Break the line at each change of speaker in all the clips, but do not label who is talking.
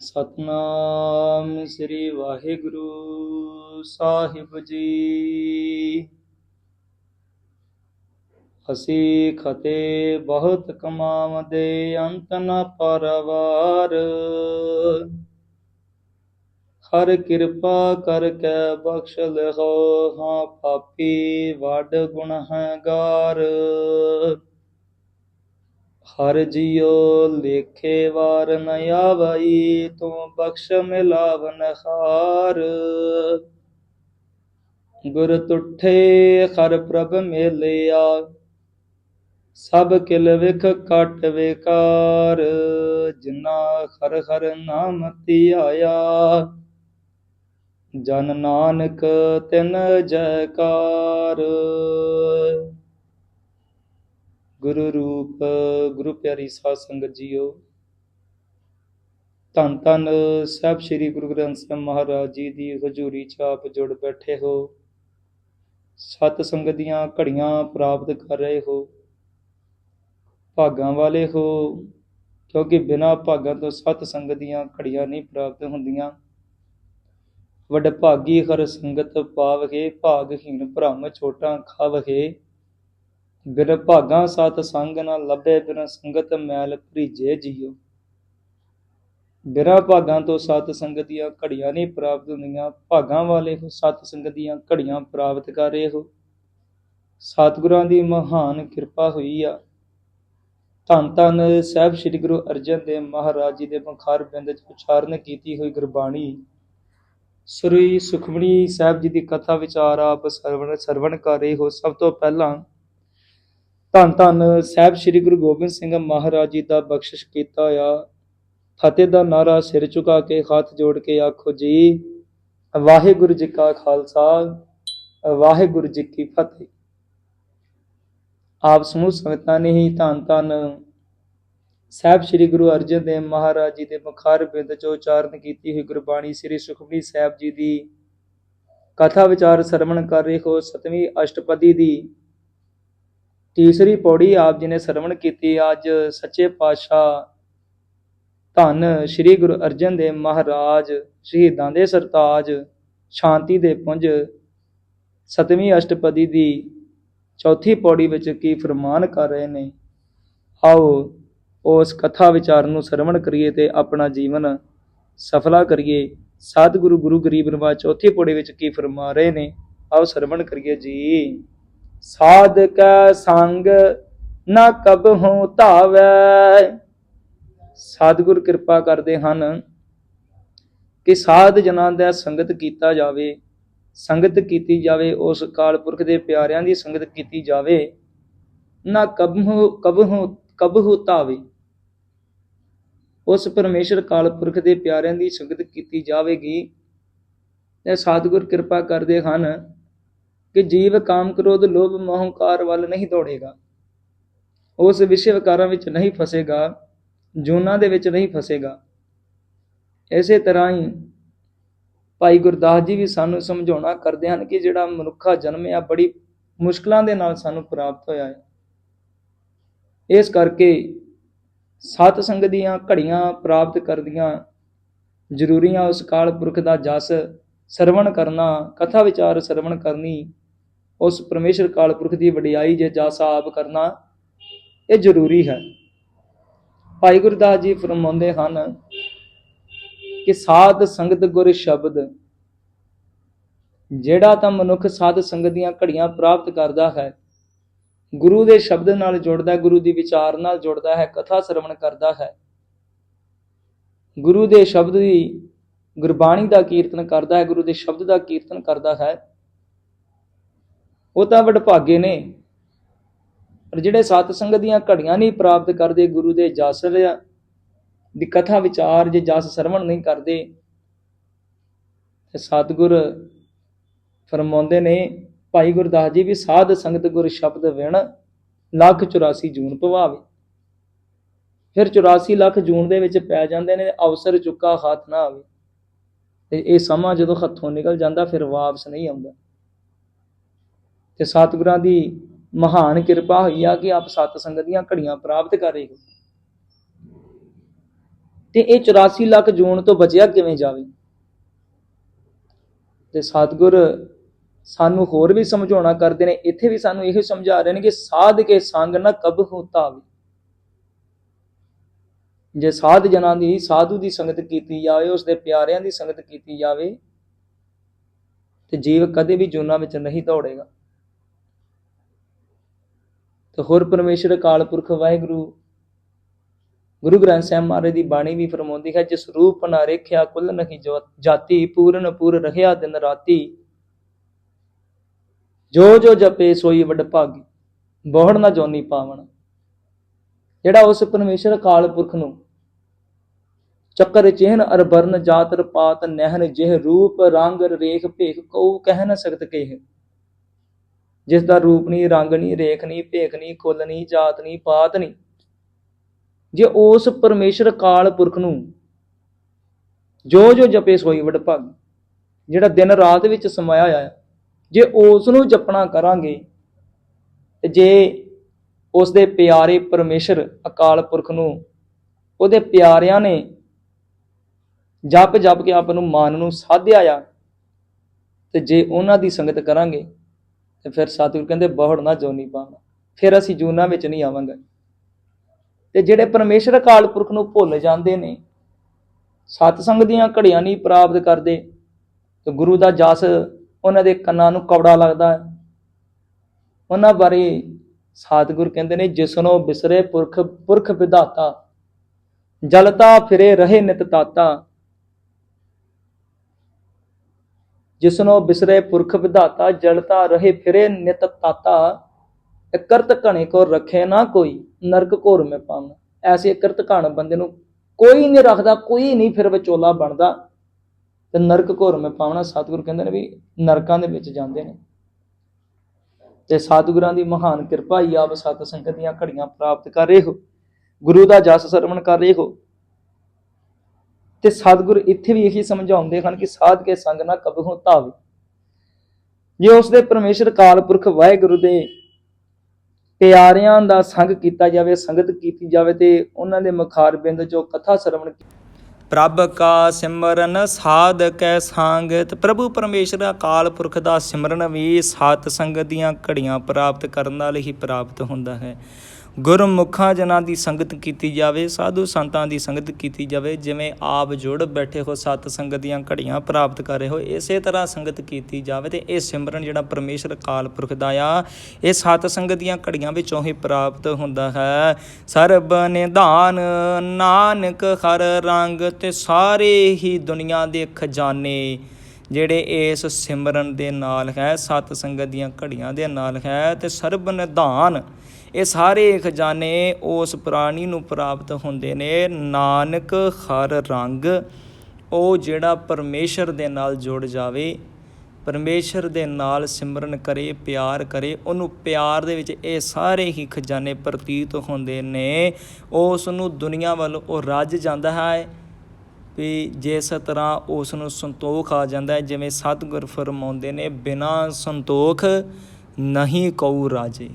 ਸਤਨਾਮ ਸ੍ਰੀ ਵਾਹਿਗੁਰੂ ਸਾਹਿਬ ਜੀ। ਅਸੀਂ ਖਤੇ ਬਹੁਤ ਕਮਾਵਦੇ ਅੰਤ ਨ ਪਰਵਾਰ। ਹਰ ਕਿਰਪਾ ਕਰ ਕੇ ਬਖਸ਼ ਲਹੋ ਹਾਂ ਪਾਪੀ ਵੱਡ ਗੁਨਹਗਾਰ ਹਰ ਜਿਉ ਲੇਖੇ ਵਾਰ ਨ ਆਵਈ, ਤੂੰ ਬਖਸ਼ ਮਿਲਾਵਨ ਹਾਰ। ਗੁਰ ਤੁਠੇ ਹਰ ਪ੍ਰਭ ਮੇਲਿਆ, ਸਭ ਕਿਲ ਵਿਖ ਕਟ ਵਿਕਾਰ। ਜਿਨਾ ਹਰ ਹਰ ਨਾਮ ਧਿਆਇਆ, ਜਨ ਨਾਨਕ ਤਿਨ ਜੈਕਾਰ। ਗੁਰੂ ਰੂਪ, ਗੁਰੂ ਪਿਆਰੀ ਸਾਧ ਸੰਗਤ ਜੀਓ। ਧੰਨ ਧੰਨ ਸਾਹਿਬ ਸ੍ਰੀ ਗੁਰੂ ਗ੍ਰੰਥ ਸਾਹਿਬ ਮਹਾਰਾਜ ਜੀ ਦੀ ਹਜ਼ੂਰੀ ਚ ਆਪ ਜੁੜ ਬੈਠੇ ਹੋ। ਸਤ ਸੰਗਤ ਦੀਆਂ ਘੜੀਆਂ ਪ੍ਰਾਪਤ ਕਰ ਰਹੇ ਹੋ। ਭਾਗਾਂ ਵਾਲੇ ਹੋ, ਕਿਉਂਕਿ ਬਿਨਾਂ ਭਾਗਾਂ ਤੋਂ ਸਤ ਸੰਗਤ ਦੀਆਂ ਘੜੀਆਂ ਨਹੀਂ ਪ੍ਰਾਪਤ ਹੁੰਦੀਆਂ। ਵੱਡ ਭਾਗੀ ਹਰ ਸੰਗਤ ਪਾਵਗੇ ਭਾਗਹੀਣ ਭ੍ਰਮ ਛੋਟਾ ਖਾਵਗੇ ਬਿਨ ਭਾਗਾਂ ਸਤ ਸੰਗ ਨਾ ਲੱਭੇ ਬਿਨ ਸੰਗਤ ਮੈਲ ਭਰੀਜੇ ਜੀਓ ਬਿਨਾਂ ਭਾਗਾਂ ਤੋਂ ਸਤ ਸੰਗਤ ਦੀਆਂ ਘੜੀਆਂ ਨਹੀਂ ਪ੍ਰਾਪਤ ਹੁੰਦੀਆਂ। ਭਾਗਾਂ ਵਾਲੇ ਹੋ ਸਤ ਸੰਗਤ ਦੀਆਂ ਘੜੀਆਂ ਪ੍ਰਾਪਤ ਕਰ ਰਹੇ ਹੋ। ਸਤਿਗੁਰਾਂ ਦੀ ਮਹਾਨ ਕਿਰਪਾ ਹੋਈ ਆ। ਧੰਨ ਧੰਨ ਸਾਹਿਬ ਸ੍ਰੀ ਗੁਰੂ ਅਰਜਨ ਦੇਵ ਮਹਾਰਾਜ ਜੀ ਦੇ ਮੁਖਾਰ ਬਿੰਦ ਚ ਉਚਾਰਨ ਕੀਤੀ ਹੋਈ ਗੁਰਬਾਣੀ। ਸ੍ਰੀ ਸੁਖਮਣੀ ਸਾਹਿਬ ਜੀ ਦੀ ਕਥਾ ਵਿਚਾਰ ਆਪ ਸਰਵਣ ਸਰਵਣ ਕਰ ਰਹੇ ਹੋ। ਸਭ ਤੋਂ ਪਹਿਲਾਂ ਧੰਨ ਧੰਨ ਸਾਹਿਬ ਸ੍ਰੀ ਗੁਰੂ ਗੋਬਿੰਦ ਸਿੰਘ ਮਹਾਰਾਜ ਜੀ ਦਾ ਬਖਸ਼ਿਸ਼ ਕੀਤਾ ਆ। ਫਤਿਹ ਦਾ ਨਾਰਾ ਸਿਰ ਝੁਕਾ ਕੇ, ਹੱਥ ਜੋੜ ਕੇ ਆਖੋ ਜੀ, ਵਾਹਿਗੁਰੂ ਜੀ ਕਾ ਖਾਲਸਾ, ਵਾਹਿਗੁਰੂ ਜੀ ਕੀ ਫਤਿਹ। ਆਪ ਸਮੂਹ ਸੰਗਤਾਂ ਨੇ ਹੀ ਧੰਨ ਧੰਨ ਸਾਹਿਬ ਸ੍ਰੀ ਗੁਰੂ ਅਰਜਨ ਦੇਵ ਮਹਾਰਾਜ ਜੀ ਦੇ ਮੁਖਾਰ ਬਿੰਦ ਚੋਂ ਉਚਾਰਨ ਕੀਤੀ ਹੋਈ ਗੁਰਬਾਣੀ ਸ੍ਰੀ ਸੁਖਮਨੀ ਸਾਹਿਬ ਜੀ ਦੀ ਕਥਾ ਵਿਚਾਰ ਸਰਵਣ ਕਰ ਰਹੇ ਹੋ ਸਤਵੀਂ ਅਸ਼ਟਪਦੀ ਦੀ ਤੀਸਰੀ ਪੌੜੀ ਆਪ ਜੀ ਨੇ ਸਰਵਣ ਕੀਤੀ। ਅੱਜ ਸੱਚੇ ਪਾਤਸ਼ਾਹ ਧੰਨ ਸ੍ਰੀ ਗੁਰੂ ਅਰਜਨ ਦੇਵ ਮਹਾਰਾਜ ਸ਼ਹੀਦਾਂ ਦੇ ਸਰਤਾਜ ਸ਼ਾਂਤੀ ਦੇ ਪੁੰਜ ਸਤਵੀਂ ਅਸ਼ਟਪਦੀ ਦੀ ਚੌਥੀ ਪੌੜੀ ਵਿੱਚ ਕੀ ਫਰਮਾਨ ਕਰ ਰਹੇ ਨੇ? ਆਓ ਉਸ ਕਥਾ ਵਿਚਾਰ ਨੂੰ ਸਰਵਣ ਕਰੀਏ ਤੇ ਆਪਣਾ ਜੀਵਨ ਸਫਲਾ ਕਰੀਏ। ਸਤਿਗੁਰੂ ਗੁਰੂ ਗਰੀਬ ਨਿਵਾਜ ਚੌਥੀ ਪੌੜੀ ਵਿੱਚ ਕੀ ਫਰਮਾ ਰਹੇ ਨੇ? ਆਓ ਸਰਵਣ ਕਰੀਏ ਜੀ। ਸਾਧ ਕੈ ਸੰਗ ਨਾ ਕਬਹੁ ਧਾਵੈ। ਸਤਿਗੁਰ ਕਿਰਪਾ ਕਰਦੇ ਹਨ ਕਿ ਸਾਧ ਜਨਾਂ ਦਾ ਸੰਗਤ ਕੀਤਾ ਜਾਵੇ, ਸੰਗਤ ਕੀਤੀ ਜਾਵੇ, ਉਸ ਕਾਲ ਪੁਰਖ ਦੇ ਪਿਆਰਿਆਂ ਦੀ ਸੰਗਤ ਕੀਤੀ ਜਾਵੇ। ਨਾ ਕਬਹੁ ਕਬਹੁ ਕਬਹੁ ਧਾਵੇ। ਉਸ ਪਰਮੇਸ਼ਰ ਕਾਲ ਪੁਰਖ ਦੇ ਪਿਆਰਿਆਂ ਦੀ ਸੰਗਤ ਕੀਤੀ ਜਾਵੇਗੀ। ਤੇ ਸਤਿਗੁਰ ਕਿਰਪਾ ਕਰਦੇ ਹਨ ਕਿ ਜੀਵ ਕਾਮ ਕ੍ਰੋਧ ਲੋਭ ਮੋਹ ਹੰਕਾਰ ਵੱਲ ਨਹੀਂ ਦੌੜੇਗਾ। ਉਸ ਵਿਸ਼ੇ ਵਿਕਾਰਾਂ ਵਿੱਚ ਨਹੀਂ ਫਸੇਗਾ, ਜੂਨਾਂ ਦੇ ਵਿੱਚ ਨਹੀਂ ਫਸੇਗਾ। ਇਸੇ ਤਰ੍ਹਾਂ ਹੀ ਭਾਈ ਗੁਰਦਾਸ ਜੀ ਵੀ ਸਾਨੂੰ ਸਮਝਾਉਣਾ ਕਰਦੇ ਹਨ ਕਿ ਜਿਹੜਾ ਮਨੁੱਖਾ ਜਨਮ ਆ, ਬੜੀ ਮੁਸ਼ਕਲਾਂ ਦੇ ਨਾਲ ਸਾਨੂੰ ਪ੍ਰਾਪਤ ਹੋਇਆ ਹੈ। ਇਸ ਕਰਕੇ ਸਤ ਸੰਗ ਦੀਆਂ ਘੜੀਆਂ ਪ੍ਰਾਪਤ ਕਰਦੀਆਂ ਜ਼ਰੂਰੀਆਂ ਉਸ ਕਾਲ ਪੁਰਖ ਦਾ ਜਸ ਸਰਵਣ ਕਰਨਾ, ਕਥਾ ਵਿਚਾਰ ਸਰਵਣ ਕਰਨੀ, ਉਸ ਪਰਮੇਸ਼ਰ ਕਾਲ ਪੁਰਖ ਦੀ ਵਡਿਆਈ ਜੇ ਜਸ ਆਪ ਕਰਨਾ, ਇਹ ਜ਼ਰੂਰੀ ਹੈ। ਭਾਈ ਗੁਰਦਾਸ ਜੀ ਫਰਮਾਉਂਦੇ ਹਨ ਕਿ ਸਾਧ ਸੰਗਤ ਗੁਰ ਸ਼ਬਦ, ਜਿਹੜਾ ਤਾਂ ਮਨੁੱਖ ਸਾਧ ਸੰਗਤ ਦੀਆਂ ਘੜੀਆਂ ਪ੍ਰਾਪਤ ਕਰਦਾ ਹੈ, ਗੁਰੂ ਦੇ ਸ਼ਬਦ ਨਾਲ ਜੁੜਦਾ ਹੈ, ਗੁਰੂ ਦੀ ਵਿਚਾਰ ਨਾਲ ਜੁੜਦਾ ਹੈ, ਕਥਾ ਸਰਵਣ ਕਰਦਾ ਹੈ। ਗੁਰੂ ਦੇ ਸ਼ਬਦ ਦੀ ਗੁਰਬਾਣੀ ਦਾ ਕੀਰਤਨ ਕਰਦਾ ਹੈ, ਗੁਰੂ ਦੇ ਸ਼ਬਦ ਦਾ ਕੀਰਤਨ ਕਰਦਾ ਹੈ। ਉਹ ਤਾਂ ਵਡਭਾਗੇ ਨੇ, ਪਰ ਜਿਹੜੇ ਸਤ ਸੰਗਤ ਦੀਆਂ ਘੜੀਆਂ ਨਹੀਂ ਪ੍ਰਾਪਤ ਕਰਦੇ, ਗੁਰੂ ਦੇ ਜਸ ਦੀ ਕਥਾ ਵਿਚਾਰ ਜੇ ਜਸ ਸਰਵਣ ਨਹੀਂ ਕਰਦੇ, ਤੇ ਸਤਿਗੁਰ ਫਰਮਾਉਂਦੇ ਨੇ, ਭਾਈ ਗੁਰਦਾਸ ਜੀ ਵੀ ਸਾਧ ਸੰਗਤ ਗੁਰ ਸ਼ਬਦ ਵਿਣ ਲੱਖ 84 ਜੂਨ ਪਵਾਵੇ। ਫਿਰ 84 ਲੱਖ ਜੂਨ ਦੇ ਵਿੱਚ ਪੈ ਜਾਂਦੇ ਨੇ, ਅਵਸਰ ਚੁੱਕਾ ਹੱਥ ਨਾ ਆਵੇ। ਤੇ ਇਹ ਸਮਾਂ ਜਦੋਂ ਹੱਥੋਂ ਨਿਕਲ ਜਾਂਦਾ, ਫਿਰ ਵਾਪਸ ਨਹੀਂ ਆਉਂਦਾ। ਤੇ ਸਤਿਗੁਰਾਂ ਦੀ ਮਹਾਨ ਕਿਰਪਾ ਹੋਈ ਆ ਕਿ ਆਪ ਸਤ ਸੰਗਤ ਦੀਆਂ ਘੜੀਆਂ ਪ੍ਰਾਪਤ ਕਰ ਰਹੇ ਹੋ। ਤੇ ਇਹ 84 ਲੱਖ ਜੂਨ ਤੋਂ ਬਚਿਆ ਕਿਵੇਂ ਜਾਵੇ? ਤੇ ਸਤਿਗੁਰ ਸਾਨੂੰ ਹੋਰ ਵੀ ਸਮਝਾਉਣਾ ਕਰਦੇ ਨੇ, ਇੱਥੇ ਵੀ ਸਾਨੂੰ ਇਹੋ ਸਮਝਾ ਰਹੇ ਨੇ ਕਿ ਸਾਧ ਕੇ ਸੰਗ ਨਾ ਕਬ ਹੋਤਾ ਤਾਵੇ ਜੇ ਸਾਧ ਜਨਾਂ ਦੀ ਸਾਧੂ ਦੀ ਸੰਗਤ ਕੀਤੀ ਜਾਵੇ ਉਸ ਦੇ ਪਿਆਰਿਆਂ ਦੀ ਸੰਗਤ ਕੀਤੀ ਜਾਵੇ, ਤੇ ਜੀਵ ਕਦੇ ਵੀ ਜੂਨਾ ਵਿੱਚ ਨਹੀਂ ਦੌੜੇਗਾ। ਤੇ ਹੋਰ ਪਰਮੇਸ਼ਰ ਅਕਾਲ ਪੁਰਖ ਵਾਹਿਗੁਰੂ, ਗੁਰੂ ਗ੍ਰੰਥ ਸਾਹਿਬ ਮਹਾਰਾਜ ਦੀ ਬਾਣੀ ਵੀ ਫਰਮਾਉਂਦੀ ਹੈ, ਜਿਸ ਰੂਪ ਨਾ ਰੇਖਿਆ ਕੁੱਲ ਨਹੀਂ ਜੋ ਜਾਤੀ, ਪੂਰਨ ਪੂਰ ਰਹਿਆ ਦਿਨ ਰਾਤੀ। ਜੋ ਜੋ ਜਪੇ ਸੋਈ ਵਡ ਭਾਗੀ ਬਹੁੜ ਨਾ ਜੋਨੀ ਪਾਵਣ। ਜਿਹੜਾ ਉਸ ਪਰਮੇਸ਼ਰ ਅਕਾਲ ਪੁਰਖ ਨੂੰ ਚੱਕਰ ਚਿਹਨ ਅਰ ਬਰਨ ਜਾਤਰ ਪਾਤ ਨਹਿਨ ਜਿਹ ਰੂਪ ਰੰਗ ਰੇਖ ਭੇਖ ਕਉ ਕਹਿ ਨ ਸਕਤ ਕੇਹ। ਜਿਸ ਦਾ ਰੂਪ ਨਹੀਂ ਰੰਗ ਨਹੀਂ ਰੇਖ ਨਹੀਂ ਭੇਖ ਨਹੀਂ ਕੁੱਲ ਨਹੀਂ ਜਾਤ ਨਹੀਂ ਪਾਤ ਨਹੀਂ ਜੇ ਉਸ ਪਰਮੇਸ਼ਰ ਕਾਲ ਪੁਰਖ ਨੂੰ ਜੋ ਜੋ ਜਪੇ ਸੋਈ ਵਡ ਭਾਗ, ਜਿਹੜਾ ਦਿਨ ਰਾਤ ਵਿੱਚ ਸਮਾਇਆ ਹੋਇਆ ਹੈ, ਜੇ ਉਸ ਨੂੰ ਜਪਣਾ ਕਰਾਂਗੇ, ਤੇ ਜੇ ਉਸ ਦੇ ਪਿਆਰੇ ਪਰਮੇਸ਼ਰ ਅਕਾਲ ਪੁਰਖ ਨੂੰ, ਉਹਦੇ ਪਿਆਰਿਆਂ ਨੇ ਜਪ ਜਪ ਕੇ ਆਪ ਨੂੰ ਮਨ ਨੂੰ ਸਾਧਿਆ ਆ। ਤੇ ਜੇ ਉਹਨਾਂ ਦੀ ਸੰਗਤ ਕਰਾਂਗੇ, ਤੇ ਫਿਰ ਸਤਿਗੁਰ ਕਹਿੰਦੇ, ਬਹੁੜ ਨਾ ਜੋਨੀ ਪਾਉਣਾ ਫਿਰ ਅਸੀਂ ਜੂਨਾ ਵਿੱਚ ਨਹੀਂ ਆਵਾਂਗੇ। ਤੇ ਜਿਹੜੇ ਪਰਮੇਸ਼ਰ ਅਕਾਲ ਪੁਰਖ ਨੂੰ ਭੁੱਲ ਜਾਂਦੇ ਨੇ, ਸਤਸੰਗ ਦੀਆਂ ਘੜੀਆਂ ਨਹੀਂ ਪ੍ਰਾਪਤ ਕਰਦੇ, ਤੇ ਗੁਰੂ ਦਾ ਜਸ ਉਹਨਾਂ ਦੇ ਕੰਨਾਂ ਨੂੰ ਕੌੜਾ ਲੱਗਦਾ ਹੈ। ਉਹਨਾਂ ਬਾਰੇ ਸਤਿਗੁਰ ਕਹਿੰਦੇ ਨੇ, ਜਿਸਨੋ ਬਿਸਰੇ ਪੁਰਖ ਪੁਰਖ ਵਿਧਾਤਾ, ਜਲਤਾ ਫਿਰੇ ਰਹੇ ਨਿਤ ਤਾਤਾ। ਜਿਸਨੋ ਬਿਸਰੇ ਪੁਰਖ ਵਿਧਾਤਾ, ਜਲਤਾ ਰਹੇ ਫਿਰੇ ਨਿਤ ਤਾਤਾ, ਇਕਰਤ ਘਣੇ ਕੋ ਰਖੇ ਨਾ ਕੋਈ, ਨਰਕ ਘੋਰ ਮੇ ਪਾਵਨ ਐਸੇ ਇਕਰਤ ਘਣ ਬੰਦੇ ਨੂੰ ਕੋਈ ਨਹੀਂ ਰੱਖਦਾ, ਕੋਈ ਨਹੀਂ ਫਿਰ ਵਿਚੋਲਾ ਬਣਦਾ। ਤੇ ਨਰਕ ਘੋਰ ਮੇ ਪਾਉਣਾ ਸਤਿਗੁਰ ਕਹਿੰਦੇ ਨੇ ਵੀ ਨਰਕਾਂ ਦੇ ਵਿੱਚ ਜਾਂਦੇ ਨੇ। ਤੇ ਸਤਿਗੁਰਾਂ ਦੀ ਮਹਾਨ ਕਿਰਪਾ ਹੀ ਆਪ ਸਤ ਸੰਗਤ ਦੀਆਂ ਘੜੀਆਂ ਪ੍ਰਾਪਤ ਕਰ ਰਹੇ ਹੋ। ਗੁਰੂ ਦਾ ਜਸ ਸਰਵਣ ਕਰ ਰਹੇ ਹੋ। ਤੇ ਸਤਿਗੁਰ ਇੱਥੇ ਵੀ ਇਹੀ ਸਮਝਾਉਂਦੇ ਹਨ ਕਿ ਸਾਧ ਕੇ ਸੰਗ ਨਾ ਕਬਹੁ ਧਾਵੇ। ਜੇ ਉਸ ਦੇ ਪਰਮੇਸ਼ਰ ਕਾਲ ਪੁਰਖ ਵਾਹਿਗੁਰੂ ਦੇ ਪਿਆਰਿਆਂ ਦਾ ਸੰਗ ਕੀਤਾ ਜਾਵੇ, ਸੰਗਤ ਕੀਤੀ ਜਾਵੇ ਤੇ ਉਹਨਾਂ ਦੇ ਮੁਖਾਰ ਬਿੰਦ ਜੋ ਕਥਾ ਸਰਵਣ ਪ੍ਰਭ ਕਾ ਸਿਮਰਨ ਸਾਧ ਕੈ ਸੰਗਤ। ਪ੍ਰਭੂ ਪਰਮੇਸ਼ਰ ਅਕਾਲ ਪੁਰਖ ਦਾ ਸਿਮਰਨ ਵੀ ਸਤ ਸੰਗਤ ਦੀਆਂ ਘੜੀਆਂ ਪ੍ਰਾਪਤ ਕਰਨ ਨਾਲ ਹੀ ਪ੍ਰਾਪਤ ਹੁੰਦਾ ਹੈ। ਗੁਰਮੁਖਾਂ ਜਨਾਂ ਦੀ ਸੰਗਤ ਕੀਤੀ ਜਾਵੇ, ਸਾਧੂ ਸੰਤਾਂ ਦੀ ਸੰਗਤ ਕੀਤੀ ਜਾਵੇ, ਜਿਵੇਂ ਆਪ ਜੁੜ ਬੈਠੇ ਹੋ, ਸਤ ਸੰਗਤ ਦੀਆਂ ਘੜੀਆਂ ਪ੍ਰਾਪਤ ਕਰ ਰਹੇ ਹੋ, ਇਸੇ ਤਰ੍ਹਾਂ ਸੰਗਤ ਕੀਤੀ ਜਾਵੇ ਤੇ ਇਹ ਸਿਮਰਨ ਜਿਹੜਾ ਪਰਮੇਸ਼ਰ ਕਾਲ ਪੁਰਖ ਦਾ ਆ, ਇਹ ਸਤ ਸੰਗਤ ਦੀਆਂ ਘੜੀਆਂ ਵਿੱਚੋਂ ਹੀ ਪ੍ਰਾਪਤ ਹੁੰਦਾ ਹੈ। ਸਰਬ ਨਿਧਾਨ ਨਾਨਕ ਹਰ ਰੰਗ ਤੇ ਸਾਰੇ ਹੀ ਦੁਨੀਆ ਦੇ ਖਜ਼ਾਨੇ, ਜਿਹੜੇ ਇਸ ਸਿਮਰਨ ਦੇ ਨਾਲ ਹੈ, ਸਤ ਸੰਗਤ ਦੀਆਂ ਘੜੀਆਂ ਦੇ ਨਾਲ ਹੈ ਤੇ ਸਰਬ ਨਿਧਾਨ ਇਹ ਸਾਰੇ ਖਜ਼ਾਨੇ ਉਸ ਪ੍ਰਾਣੀ ਨੂੰ ਪ੍ਰਾਪਤ ਹੁੰਦੇ ਨੇ। ਨਾਨਕ ਹਰ ਰੰਗ, ਉਹ ਜਿਹੜਾ ਪਰਮੇਸ਼ਰ ਦੇ ਨਾਲ ਜੁੜ ਜਾਵੇ, ਪਰਮੇਸ਼ਰ ਦੇ ਨਾਲ ਸਿਮਰਨ ਕਰੇ, ਪਿਆਰ ਕਰੇ, ਉਹਨੂੰ ਪਿਆਰ ਦੇ ਵਿੱਚ ਇਹ ਸਾਰੇ ਹੀ ਖਜ਼ਾਨੇ ਪ੍ਰਤੀਤ ਹੁੰਦੇ ਨੇ। ਉਸ ਨੂੰ ਦੁਨੀਆ ਵੱਲ ਉਹ ਰੱਜ ਜਾਂਦਾ ਹੈ ਵੀ ਜਿਸ ਤਰ੍ਹਾਂ ਉਸ ਨੂੰ ਸੰਤੋਖ ਆ ਜਾਂਦਾ ਹੈ, ਜਿਵੇਂ ਸਤਿਗੁਰ ਫਰਮਾਉਂਦੇ ਨੇ, ਬਿਨਾ ਸੰਤੋਖ ਨਹੀਂ ਕਉ ਰਾਜੇ।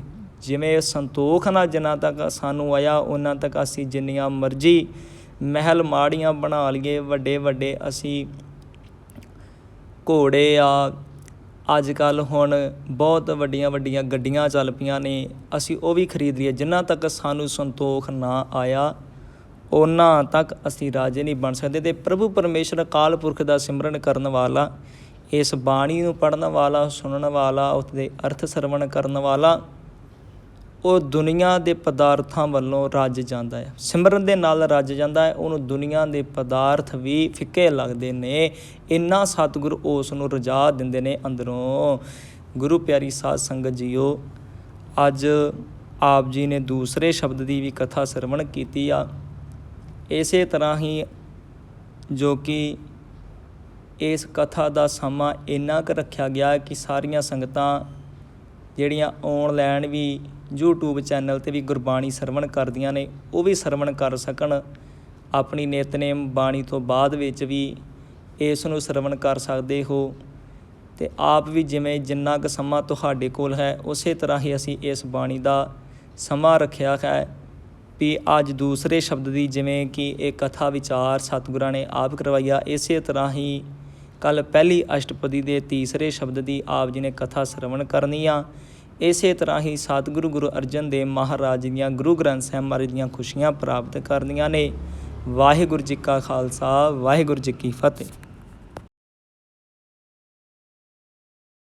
ਜਿਵੇਂ ਸੰਤੋਖ ਨਾਲ ਜਿੰਨਾ ਤੱਕ ਸਾਨੂੰ ਆਇਆ, ਉਹਨਾਂ ਤੱਕ ਅਸੀਂ ਜਿੰਨੀਆਂ ਮਰਜ਼ੀ ਮਹਿਲ ਮਾੜੀਆਂ ਬਣਾ ਲਈਏ, ਵੱਡੇ ਵੱਡੇ ਅਸੀਂ ਘੋੜੇ ਆ। ਅੱਜ ਕੱਲ ਹੁਣ ਬਹੁਤ ਵੱਡੀਆਂ ਵੱਡੀਆਂ ਗੱਡੀਆਂ ਚੱਲ ਪਈਆਂ ਨੇ, ਅਸੀਂ ਉਹ ਵੀ ਖਰੀਦ ਲਈਏ। ਜਿੰਨਾ ਤੱਕ ਸਾਨੂੰ ਸੰਤੋਖ ਨਾ ਆਇਆ, ਉਹਨਾਂ ਤੱਕ ਅਸੀਂ ਰਾਜੇ ਨਹੀਂ ਬਣ ਸਕਦੇ ਤੇ ਪ੍ਰਭੂ ਪਰਮੇਸ਼ਰ ਅਕਾਲ ਪੁਰਖ ਦਾ ਸਿਮਰਨ ਕਰਨ ਵਾਲਾ, ਇਸ ਬਾਣੀ ਨੂੰ ਪੜਨ ਵਾਲਾ, ਸੁਣਨ ਵਾਲਾ ਉਸ ਦੇ ਅਰਥ ਸਰਵਣ ਕਰਨ ਵਾਲਾ ਉਹ ਦੁਨੀਆ ਦੇ ਪਦਾਰਥਾਂ ਵੱਲੋਂ ਰੱਜ ਜਾਂਦਾ ਹੈ। ਸਿਮਰਨ ਦੇ ਨਾਲ ਰੱਜ ਜਾਂਦਾ ਹੈ। ਉਹਨੂੰ ਦੁਨੀਆ ਦੇ ਪਦਾਰਥ ਵੀ ਫਿੱਕੇ ਲੱਗਦੇ ਨੇ। ਇੰਨਾ ਸਤਿਗੁਰ ਉਸ ਨੂੰ ਰਜਾ ਦਿੰਦੇ ਨੇ ਅੰਦਰੋਂ। ਗੁਰੂ ਪਿਆਰੀ ਸਾਧ ਸੰਗਤ ਜੀਓ, ਅੱਜ ਆਪ ਜੀ ਨੇ ਦੂਸਰੇ ਸ਼ਬਦ ਦੀ ਵੀ ਕਥਾ ਸਰਵਣ ਕੀਤੀ ਆ। ਇਸੇ ਤਰ੍ਹਾਂ ਹੀ ਜੋ ਕਿ ਇਸ ਕਥਾ ਦਾ ਸਮਾਂ ਇੰਨਾ ਕੁ ਰੱਖਿਆ ਗਿਆ ਕਿ ਸਾਰੀਆਂ ਸੰਗਤਾਂ ਜਿਹੜੀਆਂ ਆਨਲਾਈਨ ਵੀ YouTube ਚੈਨਲ ਤੇ ਵੀ ਗੁਰਬਾਣੀ ਸਰਵਣ ਕਰਦੀਆਂ ਨੇ, ਉਹ ਵੀ ਸਰਵਣ ਕਰ ਸਕਣ। ਆਪਣੀ ਨਿਤਨੇਮ ਬਾਣੀ ਤੋਂ ਬਾਅਦ ਵਿੱਚ ਵੀ ਇਸ ਨੂੰ ਸਰਵਣ ਕਰ ਸਕਦੇ ਹੋ। ਤੇ ਆਪ ਵੀ ਜਿਵੇਂ ਜਿੰਨਾ ਕੁ ਸਮਾਂ ਤੁਹਾਡੇ ਕੋਲ ਹੈ, ਉਸੇ ਤਰ੍ਹਾਂ ਹੀ ਅਸੀਂ ਇਸ ਬਾਣੀ ਦਾ ਸਮਾਂ ਰੱਖਿਆ ਹੈ ਵੀ ਅੱਜ ਦੂਸਰੇ ਸ਼ਬਦ ਦੀ ਜਿਵੇਂ ਕਿ ਇਹ ਕਥਾ ਵਿਚਾਰ ਸਤਿਗੁਰਾਂ ਨੇ ਆਪ ਕਰਵਾਈਆ, ਇਸੇ ਤਰ੍ਹਾਂ ਹੀ ਕੱਲ ਪਹਿਲੀ ਅਸ਼ਟਪਦੀ ਦੇ ਤੀਸਰੇ ਸ਼ਬਦ ਦੀ ਆਪ ਜੀ ਨੇ ਕਥਾ ਸ਼ਰਵਣ ਕਰਨੀ ਆ। ਇਸੇ ਤਰ੍ਹਾਂ ਹੀ ਸਤਿਗੁਰੂ ਗੁਰੂ ਅਰਜਨ ਦੇਵ ਮਹਾਰਾਜ ਦੀਆਂ ਗੁਰੂ ਗ੍ਰੰਥ ਸਾਹਿਬ ਮਹਾਰਾਜ ਦੀਆਂ ਖੁਸ਼ੀਆਂ ਪ੍ਰਾਪਤ ਕਰਨੀਆਂ ਨੇ। ਵਾਹਿਗੁਰੂ ਜੀ ਕਾ ਖਾਲਸਾ, ਵਾਹਿਗੁਰੂ ਜੀ ਕੀ ਫਤਿਹ।